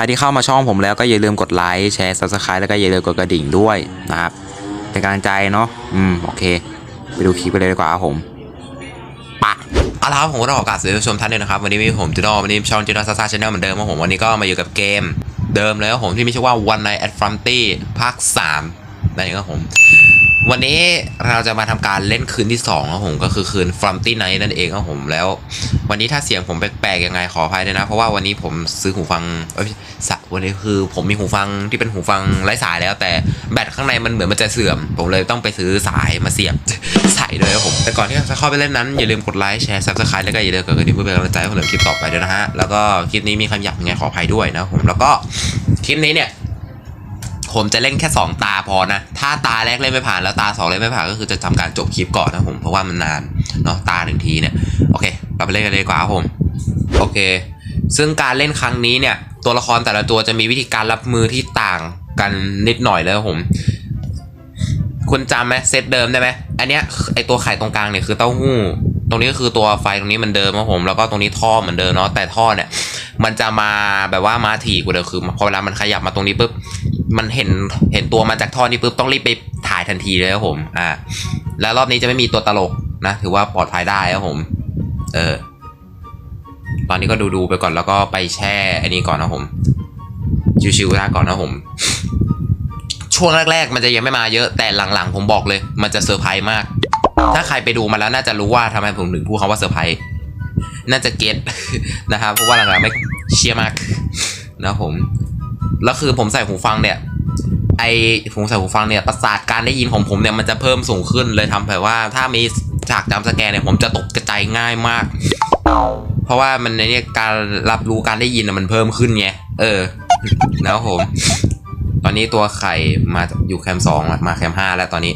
ครที่เข้ามาช่องผมแล้วก็อย่าลืมกดไลค์แชร์ subscribe แล้วก็อย่าลืมกดกระดิ่งด้วยนะครับเป็นกำลังใจเนาะอืมโอเค ไปดูคลิปไปเลยดีกว่าครับผมปะเอาละครับผมก็ต้องขอกราบสวัสดีผู้ชมท่านด้วยนะครับวันนี้มีผมจูโน่วันนี้ช่องจูโน่ซาซาชาแนลเหมือนเดิมครับผมวันนี้ก็มาอยู่กับเกม เดิมเลยครับผมที่มีชื่อว่า One Night at Fronty ภาค3นั่นเองครับผม วันนี้เราจะมาทำการเล่นคืนที่2ครับผมก็คือคืน Fronty Night นั่นเองครับผมแล้ว วันนี้ถ้าเสียงผมแปลกๆยังไงขออภัยด้วยนะ เพราะว่าวันนี้ผมซื้อหูฟังเอ้ยสะวันนี้คือผมมีหูฟังที่เป็นหูฟังไร้สายแล้ว แต่แบตข้างในมันเหมือนมันจะเสื่อม ผมเลยต้องไปซื้อสายมาเสียบใส่ด้วยครับผมแต่ก่อนที่จะเข้าไปเล่นนั้นอย่าลืมกดไลค์แชร์ซับสไครต์แล้วก็อย่าลืมกดกระดิ่งเพื่อเป็นกำลังใจให้ผมทำคลิปต่อไปด้วยนะฮะแล้วก็คลิปนี้มีคำหยาบยังไงขออภัยด้วยนะผมแล้วก็คลิปนี้เนี่ย ผมจะเล่นแค่ 2 ตาพอนะ ถ้าตาแรกเล่นไม่ผ่านแล้วตา 2 เล่นไม่ผ่านก็คือจะทำการจบคลิปก่อนนะผมเพราะว่ามันนานเนาะตาหนึ่งทีเนี่ยโอเคเราไปเล่นกันเลยกว่าครับผมโอเค ซึ่งการเล่นครั้งนี้เนี่ย ตัวละครแต่ละตัวจะมีวิธีการรับมือที่ต่างกันนิดหน่อยเลยครับผม คุณจำไหมเซตเดิมได้ไหมอันเนี้ยไอตัวไข่ตรงกลางเนี่ยคือเต้าหู้ ตรงนี้ก็คือตัวไฟตรงนี้เหมันเดิมครับผมแล้วก็ตรงนี้ท่อเหมือนเดิมเนาะแต่ท่อเนี่ยมันจะมาแบบว่ามาถี่กว่าเดิมคือพอเวลามันขยับมาตรงนี้ปุ๊บ มันเห็นเห็นตัวมาจากท่อนี้ปุ๊บต้องรีบไปถ่ายทันทีเลยครับผม อ่า แล้วรอบนี้จะไม่มีตัวตลกนะ ถือว่าปลอดภัยได้ครับผม เออ ตอนนี้ก็ดูดูๆไปก่อนแล้วก็ไปแช่อันนี้ก่อนนะผม ชิวๆนะก่อนนะผม ช่วงแรก ๆ มันจะยังไม่มาเยอะแต่หลังๆ ผมบอกเลย มันจะเซอร์ไพรส์มาก ถ้าใครไปดูมาแล้วน่าจะรู้ว่าทำไมผมถึงพูดคำว่าเซอร์ไพรส์น่าจะเก็ตนะครับเพราะว่าหลังๆไม่เชียร์มากนะผม แล้วคือผมใส่หูฟังเนี่ย ไอผมใส่หูฟังเนี่ยประสาทการได้ยินของผมเนี่ยมันจะเพิ่มสูงขึ้นเลยทำให้ว่าถ้ามีฉากจำสแกนเนี่ยผมจะตกกระจายง่ายมาก เพราะว่ามันในเนี่ยการรับรู้การได้ยินมันเพิ่มขึ้นไงเออนะครับผม ตอนนี้ตัวไข่มาอยู่แคมสองมาแคมห้าแล้วตอนนี้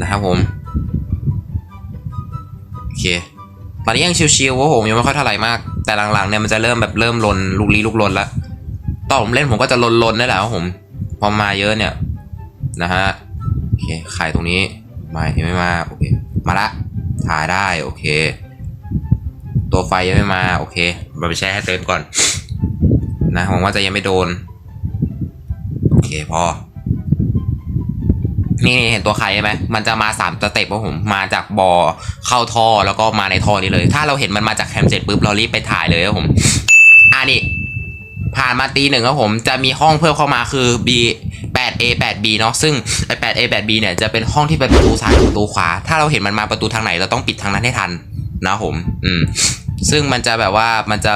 นะครับผมโอเคตอนนี้ยังชิวๆว่าผมยังไม่ค่อยเท่าไหร่มาก แต่หลังๆเนี่ยมันจะเริ่มแบบเริ่มลนลุกลี้ลุกลนแล้ว ตอนผมเล่นผมก็จะลนลนๆนั่นแหละครับผม พอมาเยอะเนี่ย นะฮะ โอเคไข่ตรงนี้ มายังไม่มา โอเค มาละ ถ่ายได้ โอเค ตัวไฟยังไม่มา โอเคเราไปแช่ให้เต็มก่อน นะหวังว่าจะยังไม่โดน โอเคพอ นี่เห็นตัวไข่ไหม มันจะมาสามสเต็ปว่าผม มาจากบอ่อเข้าท่อแล้วก็มาในท่อนี้เลย ถ้าเราเห็นมันมาจากแคมเสร็จปุ๊บเรารีบไปถ่ายเลยครับผม อ่านี่ ผ่านมาตีหนึ่งครับผมจะมีห้องเพิ่มเข้ามาคือ B 8 A 8 B เนาะซึ่งไอ8 A 8 B เนี่ยจะเป็นห้องที่เป็นประตูซ้ายกับประตูขวา ถ้าเราเห็นมันมาประตูทางไหนเราต้องปิดทางนั้นให้ทันนะครับผม อืม ซึ่งมันจะแบบว่ามันจะ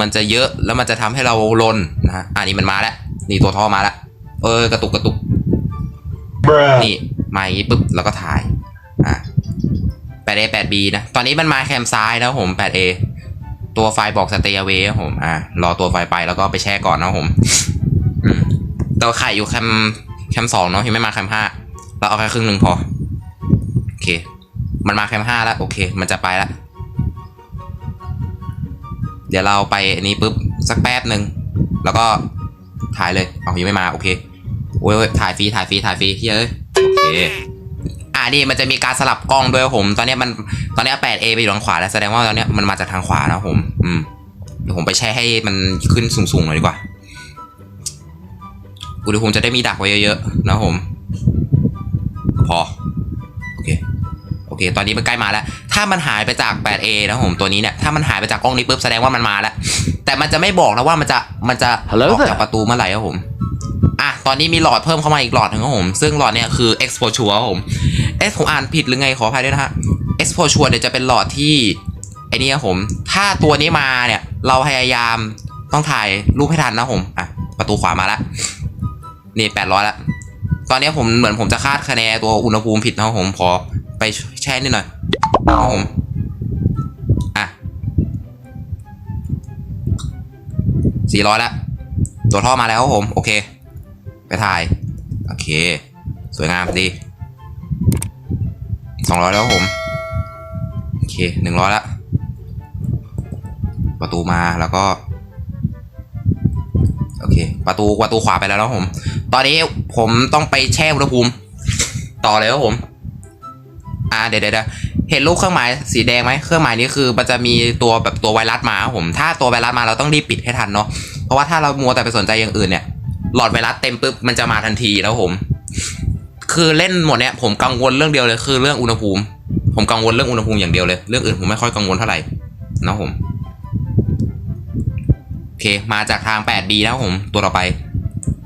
มันจะเยอะแล้วมันจะทำให้เราลนนะฮะอ่านี่มันมาแล้วนี่ตัวท่อมาแล้วเออกระตุกกระตุกนี่มาอย่างนี้ปุ๊บแล้วก็ถ่ายอะ 8A 8B นะ ตอนนี้มันมาแคมซ้ายนะครับผม 8A ตัวไฟบอก stay away ครับผมอะรอตัวไฟไปแล้วก็ไปแช่ก่อนนะครับผมตัวไข่อยู่แคมแคมสองเนาะยังไม่มาแคมห้าเราเอาแค่ครึ่งหนึ่งพอโอเค มันมาแคมห้าแล้วโอเค มันจะไปแล้วเดี๋ยวเราไปอันนี้ปุ๊บสักแป๊บหนึ่งแล้วก็ถ่ายเลยเอายังไม่มาโอเคโอ้ยถ่ายฟรีถ่ายฟรีถ่ายฟรีเฮ้ยโอเค อ่านี่มันจะมีการสลับกล้องด้วยครับผม ตอนเนี้ยมันตอนเนี้ย 8A ไปอยู่ทางขวาแล้วแสดงว่าตอนเนี้ยมันมาจากทางขวานะครับผม อืมเดี๋ยวผมไปแช่ให้มันขึ้นสูงๆหน่อยดีกว่า อุณหภูมิจะได้มีดักไว้เยอะๆนะครับผม พอ โอเค โอเค ตอนนี้มันใกล้มาแล้ว ถ้ามันหายไปจาก 8A นะครับผมตัวนี้เนี่ย ถ้ามันหายไปจากกล้องนี้ปุ๊บแสดงว่ามันมาแล้ว แต่มันจะไม่บอกนะว่ามันจะมันจะ Hello ออกจากประตูเมื่อไหร่ครับผม อะตอนนี้มีหลอดเพิ่มเข้ามาอีกหลอดหนึ่งครับผม ซึ่งหลอดเนี่ยคือ exposure ครับผมเอสผมอ่านผิดหรือไงขออภัยด้วยนะฮะ exposure เนี่ยจะเป็นหลอดที่ไอ้นี่ครับผม ถ้าตัวนี้มาเนี่ยเราพยายามต้องถ่ายรูปให้ทันนะผมอะประตูขวามาล้วนี่แปดร้อยละตอนนี้ผมเหมือนผมจะคาดคะแนนตัวอุณหภูมิผิดนะครับผมขอไปแช่นิดหน่อยนะครับผมอะสี่ร้อยละตัวท่อมาแล้วครับผม โอเค ไปถ่าย โอเค สวยงามดีสองร้อยแล้วผม โอเคหนึ่งร้อยละ ประตูมาแล้วก็ โอเค ประตูประตูขวาไปแล้วนะครับผม ตอนนี้ผมต้องไปแช่อุณหภูมิ ต่อเลยครับผม อ่าเดี๋ยวเดี๋ยวเดี๋ยวเห็นรูปเครื่องหมายสีแดงไหมเครื่องหมายนี้คือมันจะมีตัวแบบตัวไวรัสมาผม ถ้าตัวไวรัสมาเราต้องรีบปิดให้ทันเนาะ เพราะว่าถ้าเรามัวแต่ไปสนใจอย่างอื่นเนี่ย หลอดไวรัสเต็มปุ๊บมันจะมาทันทีแล้วผม คือเล่นหมดเนี่ยผมกังวลเรื่องเดียวเลยคือเรื่องอุณหภูมิ ผมกังวลเรื่องอุณหภูมิอย่างเดียวเลย เรื่องอื่นผมไม่ค่อยกังวลเท่าไหร่นะผมโอเค มาจากทาง 8D แล้วผม ตัวต่อไป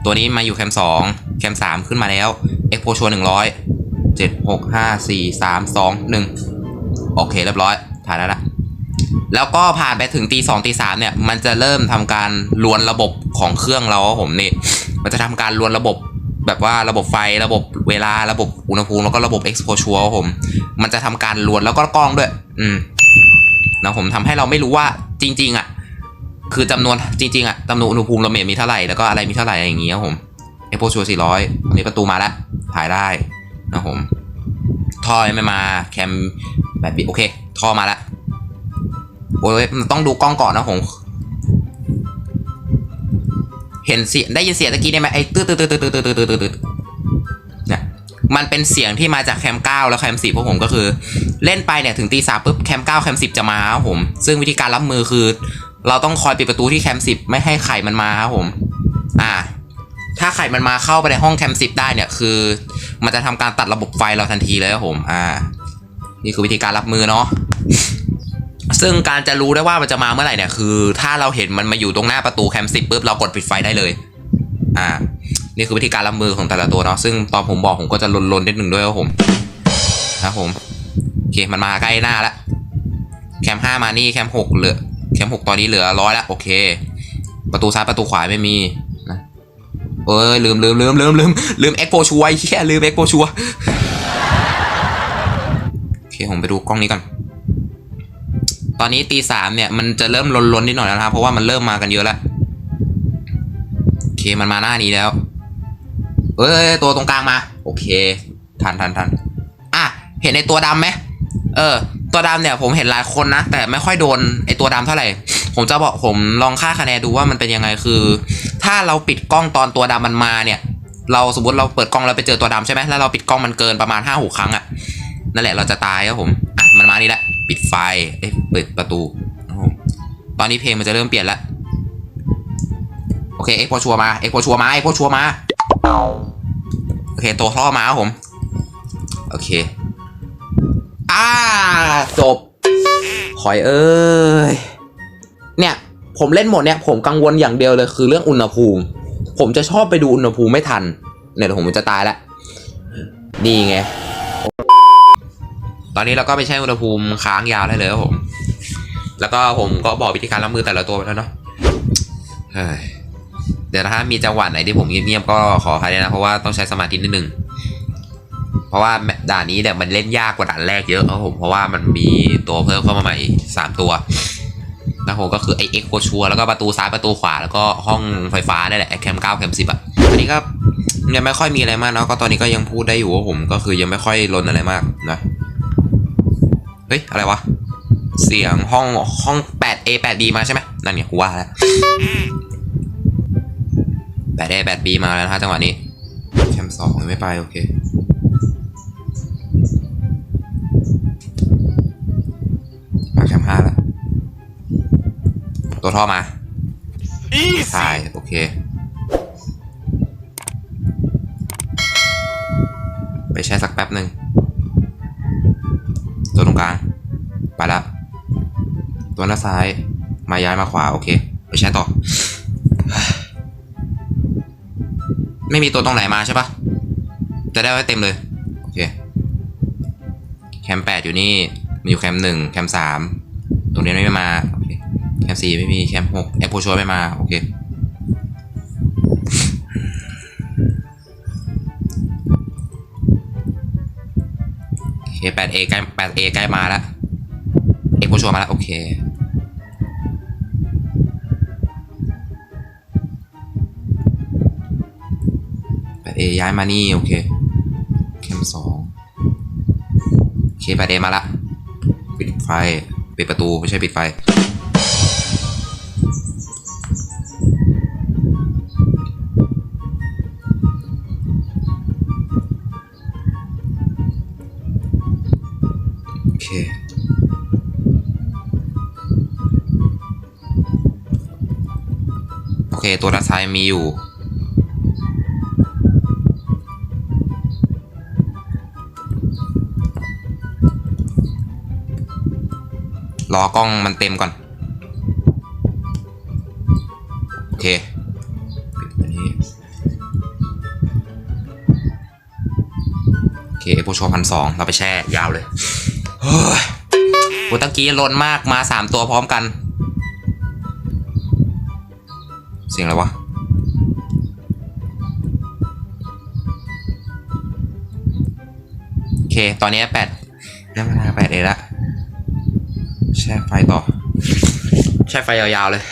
ตัวนี้มาอยู่แคม 2 แคม 3 ขึ้นมาแล้ว e x p o ชัว100 7 6 5 4 3 2 1 โอเค เรียบร้อยถ่ายได้ละ แล้วก็ผ่านไปถึงตีสองตีสามเนี่ย มันจะเริ่มทำการลวนระบบของเครื่องเราผมนี่ มันจะทำการลวนระบบแบบว่าระบบไฟระบบเวลาระบบอุณหภูมิแล้วก็ระบบ exposure ครับผม มันจะทำการลวนแล้วก็กล้องด้วย อืมนะผมทำให้เราไม่รู้ว่าจริง ๆ อะ คือจำนวนจริง ๆ อะจำนวนอุณหภูมิเราเมตมีเท่าไหร่แล้วก็อะไรมีเท่าไหร่อะไรอย่างเงี้ยครับผม exposure 400ตอนนี้ประตูมาแล้วถ่ายได้นะผมท่อยไม่มาแคมแบบโอเค ท่อมาแล้ว โอ้ยมันต้องดูกล้องก่อนนะผม เห็นเสียงได้ยินเสียงตะกี้ได้ไหมไอ้ตืดตืดตืดตืดตืดตืดตืดเนี่ยมันเป็นเสียงที่มาจากแคมเก้าแล้วแคมสิบพวกผมก็คือ เล่นไปเนี่ยถึงตีสามปุ๊บแคมเก้าแคมสิบจะมาครับผม ซึ่งวิธีการรับมือคือ เราต้องคอยปิดประตูที่แคมสิบไม่ให้ไข่มันมาครับผม อ่าถ้าไข่มันมาเข้าไปในห้องแคมป์สิบได้เนี่ยคือ มันจะทํการตัดระบบไฟเราทันทีเลยครับผม อ่า นี่คือวิธีการรับมือเนาะ ซึ่งการจะรู้ได้ว่ามันจะมาเมื่อไหร่เนี่ยคือ ถ้าเราเห็นมันมาอยู่ตรงหน้าประตูแคมป์สิบปุ๊บเรากดปิดไฟได้เลย อ่า นี่คือวิธีการรับมือของแต่ละตัวเนาะซึ่งตอนผมบอกผมก็จะลนๆนิดหนึ่งด้วยครับผมครับผมโอเคมันมาใกล้หน้าละแคมป์ห้ามานี่แคมป์หกเหลือแคมป์หกตอนนี้เหลือร้อยละโอเค ประตูซ้ายประตูขวาไม่มีนะเอ้ยลืมลืมลืมลืมลืมลืมเอ็กโปชัวร์แค่ลืมเอ็กโปชัวโอเคผมไปดูกล้องนี้ก่อน ตอนนี้ตีสามเนี่ยมันจะเริ่มลนๆนิดหน่อยแล้วนะครับเพราะว่ามันเริ่มมากันเยอะแล้วโอเคมันมาหน้านี้แล้ว เอ้ยตัวตรงกลางมา โอเค ทันทันทันอะเห็นไอตัวดำไหมเออ ตัวดำเนี่ยผมเห็นหลายคนนะ แต่ไม่ค่อยโดนไอตัวดำเท่าไหร่ ผมจะบอกผมลองค่าคะแนนดูว่ามันเป็นยังไงคือ ถ้าเราปิดกล้องตอนตัวดำมันมาเนี่ย เราสมมติเราเปิดกล้องแล้วไปเจอตัวดำใช่ไหมแล้วเราปิดกล้องมันเกินประมาณห้าหกครั้งอะนั่นแหละเราจะตายครับผมอะมันมานี่แหละ ปิดไฟเอ้ยเปิดประตูนะครับผมตอนนี้เพลงมันจะเริ่มเปลี่ยนแล้วโอเคเอ็กโพชัวมาเอ็กโพชัวมาเอ็กโพชัวมาโอเคตัวท่อมาครับผมโอเคอ่าจบหอยเอ้ยเนี่ยผมเล่นหมดเนี่ยผมกังวลอย่างเดียวเลยคือเรื่องอุณหภูมิ ผมจะชอบไปดูอุณหภูมิไม่ทันเนี่ยเดี๋ยวผมจะตายแล้วนี่ไง ตอนนี้เราก็ไปใช้อุณหภูมิค้างยาวได้เลยครับผม แล้วก็ผมก็บอกวิธีการรับมือแต่ละตัวไปแล้วเนาะเฮ้ยเดี๋ยวนะฮะมีจังหวะไหนที่ผมเงียบๆก็ขออภัยนะ เพราะว่าต้องใช้สมาธินิดนึง เพราะว่าด่านนี้เนี่ยมันเล่นยากกว่าด่านแรกเยอะครับผม เพราะว่ามันมีตัวเพิ่มเข้ามาใหม่สามตัวนะผมก็คือไอเอ็กโคชัวแล้วก็ประตูซ้ายประตูขวาแล้วก็ห้องไฟฟ้านี่แหละแคมเก้าแคมสิบอะอันนี้ก็ยังไม่ค่อยมีอะไรมากเนาะก็ตอนนี้ก็ยังพูดได้อยู่ว่าผมก็คือยังไม่ค่อยลนอะไรมากนะ เฮ้ย อะไรวะ เสียงห้องห้อง 8A 8B มาใช่ไหมนั่นเนี่ยกูว่าแล้ว 8A 8B มาแล้วนะฮะจังหวะนี้แคมสองยังไม่ไป โอเคมาแคมห้าแล้วตัวท่อมาใช่โอเค ไปใช้สักแป๊บหนึ่งตัวต รงกลาง ไปล้วตัวหน้าซ้าย มาย้ายมาขวา โอเค ไปใช้ต่อ ไม่มีตัวตรงไหนมาใช่ปะจะได้ไว้เต็มเลย โอเค แคมแปดอยู่นี่ มีอยู่แคมหนึ่งแคมสามตรงนี้ไม่มา โอเค แคมสี่ไม่มี แคมหกแอปโพชัวไม่มา โอเค โอเค 8A ใกล้แปดเอใกล้มาแล้วเอ็กโพชัวมาแล้วโอเคเอย้ายมานี่โอเคแคมสองโอเคแปดเอมาละปิดไฟปิดประตูไม่ใช่ปิดไฟ เค โอเค ตัวด้านซ้ายมีอยู่ รอกล้องมันเต็มก่อน โอเคปิดอันนี้ โอเคโปรโชพันสองเราไปแช่ยาวเลย โอ้ตะกี้ลนมากมาสามตัวพร้อมกัน เสียงอะไรวะ โอเค ตอนนี้แปดได้เวลาแปดเอละแช่ไฟต่อ แช่ไฟยาวๆเลย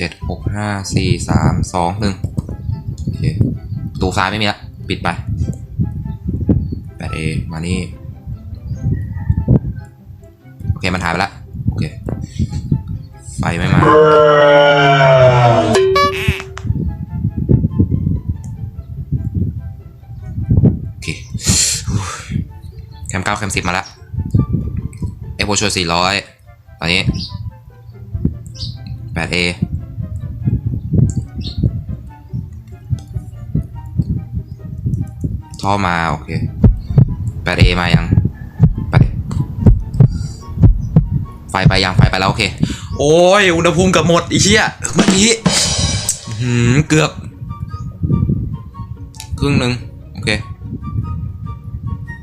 เจ็ดหกห้าสี่สามสองหนึ่งโอเคตูซ้ายไม่มีละปิดไปแปดเอมานี่โอเคมันหายไปละโอเคไฟไม่มาโอเคแคมเก้าแคมสิบมาละเอโวชัวสี่ร้อยตอนนี้แปดเอ ท่อมา โอเคแปดเอมายังแปไฟไปยังไฟไปแล้ว โอเค โอ้ย อุณหภูมิกือบหมดอีเชี่ยเมื่อกี้หือเกือบ ครึ่งหนึ่งโอเค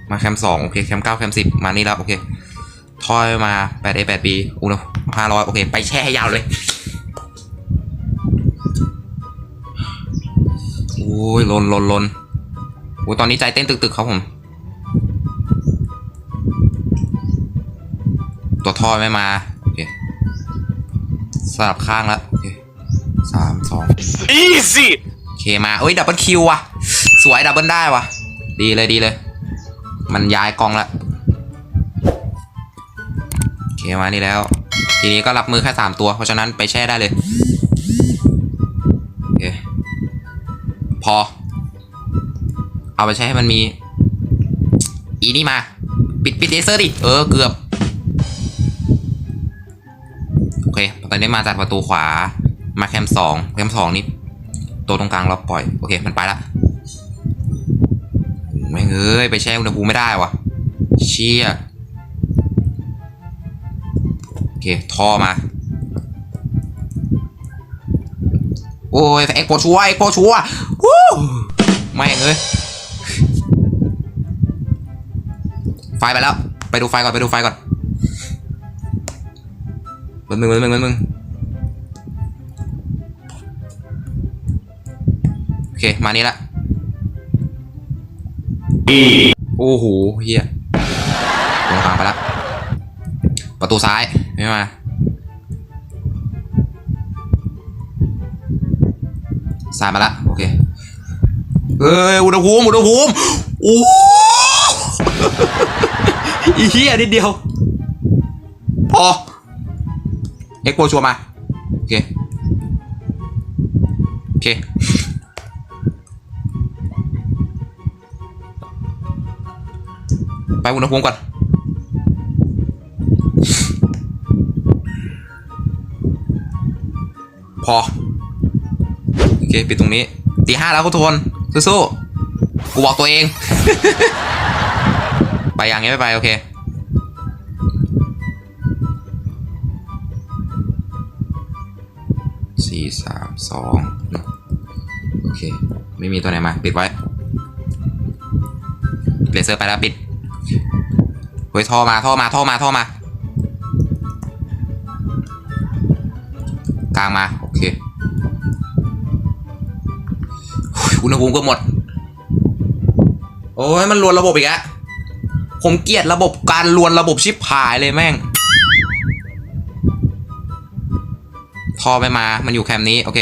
มาแคมสองโอเค แคมเก้าแคมสิบมานี่แล้วโอเคทอยมาแปดเอแปดปีอุณหภูมิห้าร้อยโอเค ไปแช่ให้ยาวเลย โอ้ยลนลนลน โอ้ยตอนนี้ใจเต้นตึกๆครับผม ตัวท่อไม่มา โอเคสลับข้างแล้วโอเคสามสอง Easy! โอเคมาเอ้ยดับเบิลคิวว่ะ สวยดับเบิลได้ว่ะ ดีเลยดีเลย มันย้ายกองละโอเคมานี่แล้ว ทีนี้ก็รับมือแค่สามตัว เพราะฉะนั้นไปแช่ได้เลย โอเค พอ เอาไปใช้ให้มันมี อีนี่มา ปิดปิดเลเซอร์ดิ เออ เกือบ โอเค ตอนนี้มาจากประตูขวา มาแคมสองแคมสองนี่ ตัวตรงกลางเราปล่อย โอเค มันไปละไม่เอ้ย ไปแช่อุณหภูมิไม่ได้วะเชี่ยโอเค ท่อมา โอ้ยเอ็กโปชัวเอ็กโปชัววู้ไม่เอ้ย ฟไปแล้ว ไปดูไฟก่อนไปดูไฟก่อนมึงมึงมึงมึงมึงโอเค มานี่ละโอ้โหเฮียลงทางไปละประตูซ้าย ไม่มาซ้ายมาละโอเคเอ้ยอุณหภูมิอุณหภูมิโอ้ อีเฮียนิดเดียว พอ เอ็กโปชัวมา โอเค โอเค ไปอุณหภูมิก่อนพอ โอเค ปิดตรงนี้ตีห้าแล้วทุกคนสู้ๆกูบอกตัวเอง ไปยังไงไม่ไปโอเค สี่สามสองโอเค ไม่มีตัวไหนมา ปิดไว้เลเซอร์ไปแล้วปิดเฮ้ยท่อมาท่อมาท่อมาท่อมากลางมา โอเคอุณหภูมิก็หมด โอ้ยมันลวนระบบอีกอะ ผมเกลียดระบบการลวนระบบชิปหายเลยแม่งทอไม่มา มันอยู่แคมป์นี้ โอเค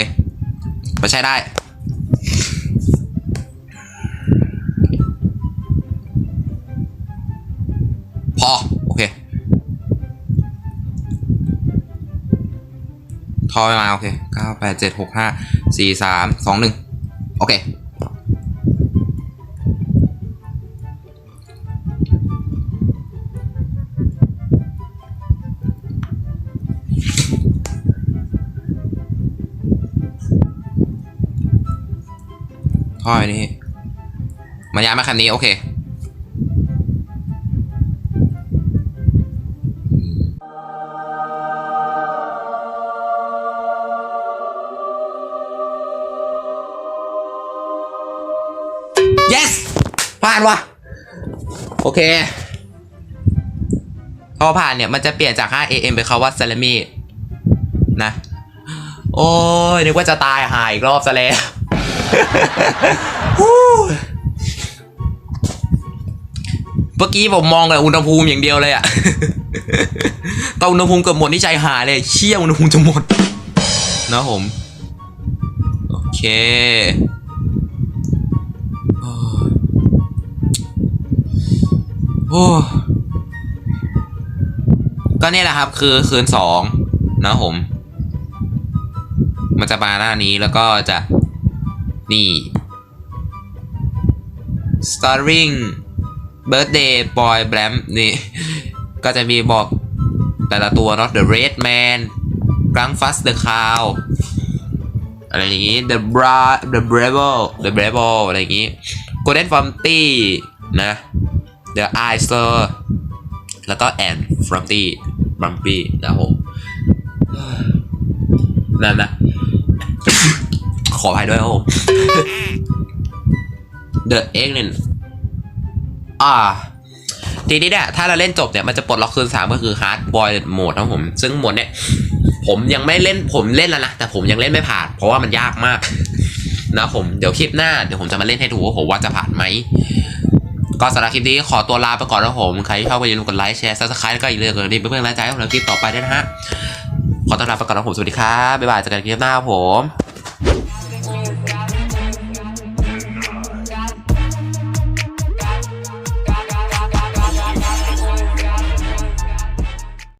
ไปใช้ได้ พอ โอเคททอยมา โอเคเก้าแปดเจ็ดหกห้าสี่สามสองหนึ่งโอเค ท่อนี้มาย้ายมาคันนี้โอเค yes ผ่านวะโอเคพอผ่านเนี่ยมันจะเปลี่ยนจาก 5 am เป็นคาว่า salami นะ โอ้ยนึกว่าจะตายหายอีกรอบซะแล้ว เมื่อกี้ผมมองแต่อุณหภูมิอย่างเดียวเลยอะตอนอุณหภูมิเกือบหมดนี่ใจหายเลย เชี่ยอุณหภูมิจะหมด นะผม โอเคโอ้โอ้ก็เนี่ยแหละครับ คือคืนสองนะผม มันจะมาหน้านี้แล้วก็จะ นี่ starring birthday boy blam นี่ ก็จะมีบอกแต่ละตัวเนาะ the red man กรังฟัส the cow อะไรอย่างงี้ the bra the bravo the bravo อะไรอย่างงี้ golden f o m t y นะ the eye sir แล้วก็ and f r o m t y bumpy นะผมนั่นนะ ขออภัยด้วยครับผม The e g g n อ่า ทีนี้เนี่ยถ้าเราเล่นจบเนี่ยมันจะปลดล็อกคืนสามก็คือ Hard Boy Mode นะครับผม ซึ่งโหมดเนี่ย ผมยังไม่เล่นผมเล่นแล้วนะ แต่ผมยังเล่นไม่ผ่าน เพราะว่ามันยากมาก นะผมเดี๋ยวคลิปหน้าเดี๋ยวผมจะมาเล่นให้ดูว่าผมว่าจะผ่านไหมก็สำหรับคลิปนี้ขอตัวลาไปก่อนนะผม ใครที่ชอบก็อย่าลืมกดไลค์แชร์ซับสไครต์แล้วก็อย่าลืมกดกระดิ่งเพื่อเป็นกำลังใจให้ผมในคลิปต่อไปด้วยนะฮะ ขอต้อนรับไปก่อนนะผม สวัสดีครับ บ๊ายบายเจอกันคลิปหน้าครับผม